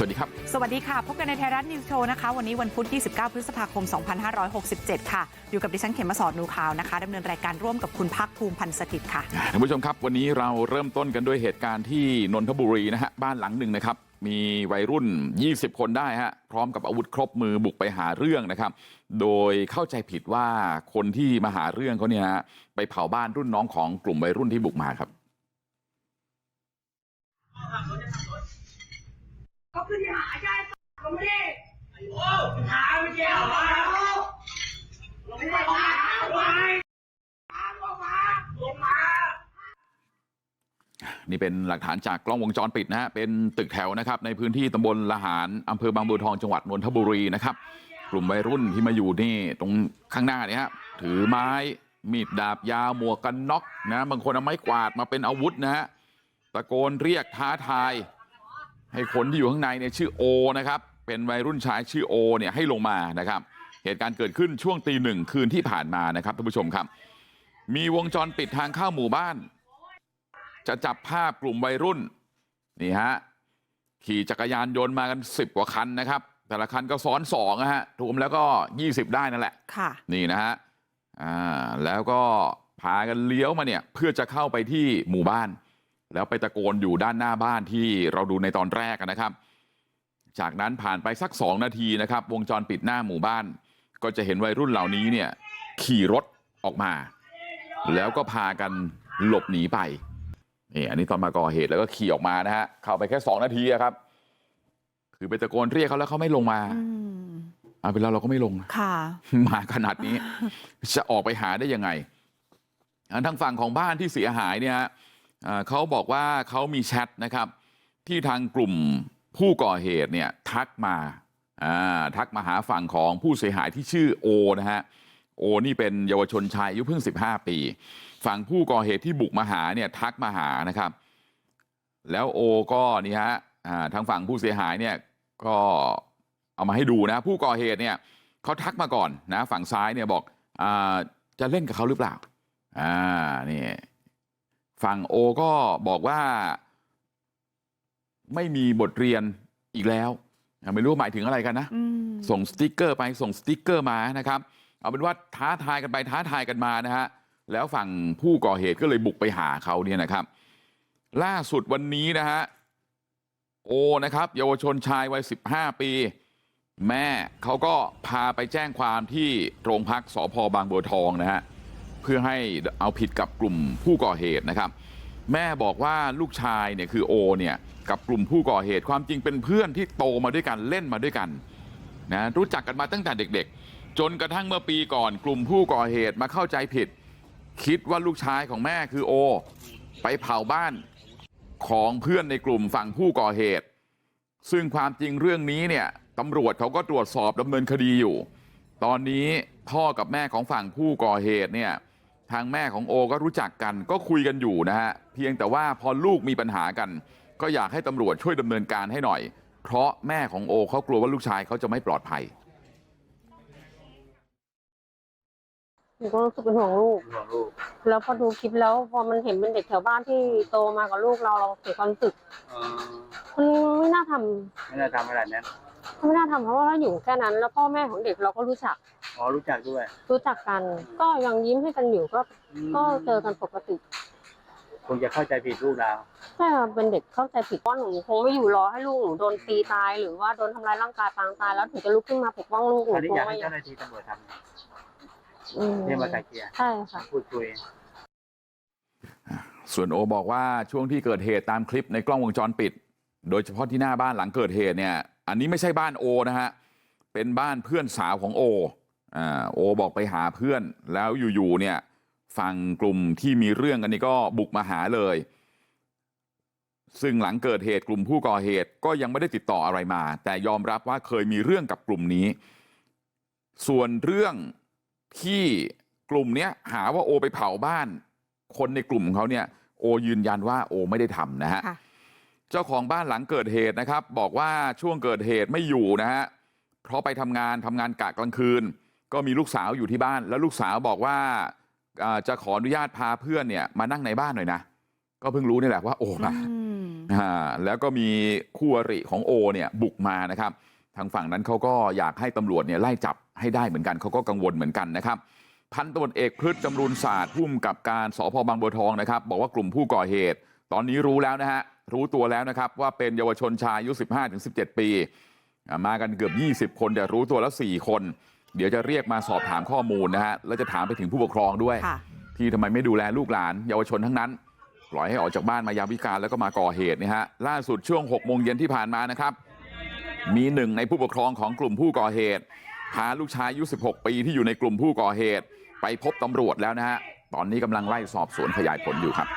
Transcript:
สวัสดีครับ สวัสดีค่ะ พบกันในไทยรัฐนิวส์โชว์นะคะ วันนี้วันพุธ 29 พฤษภาคม 2567 ค่ะ อยู่กับดิฉันเขมมาสอนนูข่าวนะคะดำเนินรายการร่วมกับคุณพักภูมิพันธ์สถิตย์ค่ะท่านผู้ชมครับ วันนี้เราเริ่มต้นกันด้วยเหตุการณ์ที่นนทบุรีนะฮะ บ้านหลังหนึ่งนะครับ มีวัยรุ่น 20 คนได้ฮะ พร้อมกับอาวุธครบมือบุกไปหาเรื่องนะครับ โดยเข้าใจผิดว่าคนที่มาหาเรื่องเขาเนี่ยฮะ ไปเผาบ้านรุ่นน้องของกลุ่มวัยรุ่นที่บุกมาครับ เขาขึ้นหาใช่เขาไม่ได้โอ้หาไม่เจอหรอเราไม่ได้หาไว้หาลงมาลงมานี่เป็นหลักฐานจากกล้องวงจรปิดนะฮะ เป็นตึกแถวนะครับ ในพื้นที่ตำบลละหารอำเภอบางบัวทองจังหวัดนนทบุรีนะครับ กลุ่มวัยรุ่นที่มาอยู่นี่ตรงข้างหน้าเนี่ยฮะ ถือไม้มีดดาบยาวหมวกกันน็อกนะ บางคนเอาไม้กวาดมาเป็นอาวุธนะฮะ ตะโกนเรียกท้าทาย ให้คนที่อยู่ข้างในเนี่ยชื่อโอนะครับเป็นวัยรุ่นชายชื่อโอเนี่ยให้ลงมานะครับเหตุการณ์เกิดขึ้นช่วงตีหนึ่งคืนที่ผ่านมานะครับท่านผู้ชมครับมีวงจรปิดทางเข้าหมู่บ้านจะจับภาพกลุ่มวัยรุ่นนี่ฮะขี่จักรยานยนต์มากันสิบกว่าคันนะครับแต่ละคันก็ซ้อนสองนะฮะรวมแล้วก็ยี่สิบได้นั่นแหละค่ะนี่นะฮะอ่าแล้วก็พากันเลี้ยวมาเนี่ยเพื่อจะเข้าไปที่หมู่บ้าน แล้วไปตะโกนอยู่ด้านหน้าบ้านที่เราดูในตอนแรกนะครับจากนั้นผ่านไปสักสองนาทีนะครับวงจรปิดหน้าหมู่บ้านก็จะเห็นวัยรุ่นเหล่านี้เนี่ยขี่รถออกมาแล้วก็พากันหลบหนีไปนี่อันนี้ตอนมาก่อเหตุแล้วก็ขี่ออกมานะฮะเข้าไปแค่สองนาทีอะครับคือไปตะโกนเรียกเขาแล้วเขาไม่ลงมาอืมเอาเป็นแล้วเราก็ไม่ลงค่ะมาขนาดนี้จะออกไปหาได้ยังไงอ่าทางฝั่งของบ้านที่เสียหายเนี่ยฮะอ่า เขาบอกว่าเขามีแชทนะครับที่ทางกลุ่มผู้ก่อเหตุเนี่ยทักมาทักมาหาฝั่งของผู้เสียหายที่ชื่อโอนะฮะโอนี่เป็นเยาวชนชายอายุเพิ่ง15ปี ฝั่งผู้ก่อเหตุที่บุกมาหาเนี่ยทักมาหานะครับ แล้วโอก็นี่ฮะทางฝั่งผู้เสียหายเนี่ยก็เอามาให้ดูนะ ผู้ก่อเหตุเนี่ยเขาทักมาก่อนนะฝั่งซ้ายเนี่ยบอกอจะเล่นกับเขาหรือเปล่าอ่านี่ ฝั่งโอก็บอกว่าไม่มีบทเรียนอีกแล้วอ่าไม่รู้หมายถึงอะไรกันนะอืมส่งสติกเกอร์ไปส่งสติกเกอร์มานะครับเอาเป็นว่าท้าทายกันไปท้าทายกันมานะฮะแล้วฝั่งผู้ก่อเหตุก็เลยบุกไปหาเขาเนี่ยนะครับล่าสุดวันนี้นะฮะโอนะครับเยาวชนชายวัย15ปีแม่เขาก็พาไปแจ้งความที่โรงพักสพบางบัวทองนะฮะ เพื่อให้เอาผิดกับกลุ่มผู้ก่อเหตุนะครับแม่บอกว่าลูกชายเนี่ยคือโอเนี่ยกับกลุ่มผู้ก่อเหตุความจริงเป็นเพื่อนที่โตมาด้วยกันเล่นมาด้วยกันนะรู้จักกันมาตั้งแต่เด็กๆจนกระทั่งเมื่อปีก่อนกลุ่มผู้ก่อเหตุมาเข้าใจผิดคิดว่าลูกชายของแม่คือโอไปเผาบ้านของเพื่อนในกลุ่มฝั่งผู้ก่อเหตุ ซึ่งความจริงเรื่องนี้เนี่ยตำรวจเขาก็ตรวจสอบดำเนินคดีอยู่ ตอนนี้พ่อกับแม่ของฝั่งผู้ก่อเหตุเนี่ย แม่ของโอก็รู้จักกันก็คุยกันอยู่นะฮะเพียงแต่ว่าพอลูกมีปัญหากันก็อยากให้ตำรวจช่วยดำเนินการให้หน่อยเพราะแม่ของโอเขากลัวว่าลูกชายเขาจะไม่ปลอดภัย หนูก็รู้สึกเป็นห่วงลูกห่วงลูกแล้วพอดูคลิปแล้วพอมันเห็นเป็นเด็กแถวบ้านที่โตมากับลูกเราเราเสียความรู้สึกเออมันไม่น่าทำไม่ได้ทำขนาดนั้นไม่น่าทำเพราะว่าเราอยู่แค่นั้นแล้วพ่อแม่ของเด็กเราก็รู้จักอ๋อรู้จักด้วย รู้จักกัน ก็ยังยิ้มให้กันอยู่ก็มก็เจอกันปกติ คงจะเข้าใจผิดลูกเราแค่เป็นเด็กเข้าใจผิดว่าหนูคงไม่อยู่รอให้ลูกหนูโดนตีตาย หรือว่าโดนทำร้ายร่างกายปางตายแล้วถึงจะลุกขึ้นมาปกป้องลูกหนูอันนี้คงอยากไม่ให้เจ้าหน้าที่ตำรวจทำเนี่ยอืมเรียกมาไกลเกลี่ยใช่ค่ะ พูดคุย ส่วนโอบอกว่าช่วงที่เกิดเหตุตามคลิปในกล้องวงจรปิด โดยเฉพาะที่หน้าบ้านหลังเกิดเหตุเนี่ย อันนี้ไม่ใช่บ้านโอนะฮะ เป็นบ้านเพื่อนสาวของโออ่า โอบอกไปหาเพื่อนแล้วอยู่ๆเนี่ยฝั่งกลุ่มที่มีเรื่องกันนี่ก็บุกมาหาเลยซึ่งหลังเกิดเหตุกลุ่มผู้ก่อเหตุก็ยังไม่ได้ติดต่ออะไรมาแต่ยอมรับว่าเคยมีเรื่องกับกลุ่มนี้ส่วนเรื่องที่กลุ่มเนี้ยหาว่าโอไปเผาบ้านคนในกลุ่มของเขาเนี่ยโอยืนยันว่าโอไม่ได้ทำนะฮะค่ะเจ้าของบ้านหลังเกิดเหตุนะครับบอกว่าช่วงเกิดเหตุไม่อยู่นะฮะเพราะไปทำงานทำงานกะกลางคืน ก็มีลูกสาวอยู่ที่บ้านแล้วลูกสาวบอกว่าอ่าจะขออนุญาตพาเพื่อนเนี่ยมานั่งในบ้านหน่อยนะก็เพิ่งรู้นี่แหละว่าโอมาอืมอ่าแล้วก็มีคู่อริของโอเนี่ยบุกมานะครับทางฝั่งนั้นเขาก็อยากให้ตำรวจเนี่ยไล่จับให้ได้เหมือนกันเขาก็กังวลเหมือนกันนะครับพันตำรวจเอกพฤษจำรูนศาสตร์ผู้กำกับการสพบางบัวทองนะครับบอกว่ากลุ่มผู้ก่อเหตุ ตอนนี้รู้แล้วนะฮะรู้ตัวแล้วนะครับว่าเป็นเยาวชนชายอายุ 15-17 ปีอ่ามากันเกือบ 20 คนแต่รู้ตัวแล้ว 4 คน เดี๋ยวจะเรียกมาสอบถามข้อมูลนะฮะแล้วจะถามไปถึงผู้ปกครองด้วยค่ะที่ทำไมไม่ดูแลลูกหลานเยาวชนทั้งนั้นปล่อยให้ออกจากบ้านมายามวิการแล้วก็มาก่อเหตุเนี่ยฮะล่าสุดช่วง6โมงเย็นที่ผ่านมานะครับมีหนึ่งในผู้ปกครองของกลุ่มผู้ก่อเหตุพาลูกชายอายุ16ปีที่อยู่ในกลุ่มผู้ก่อเหตุไปพบตำรวจแล้วนะฮะตอนนี้กำลังไล่สอบสวนขยายผลอยู่ครับ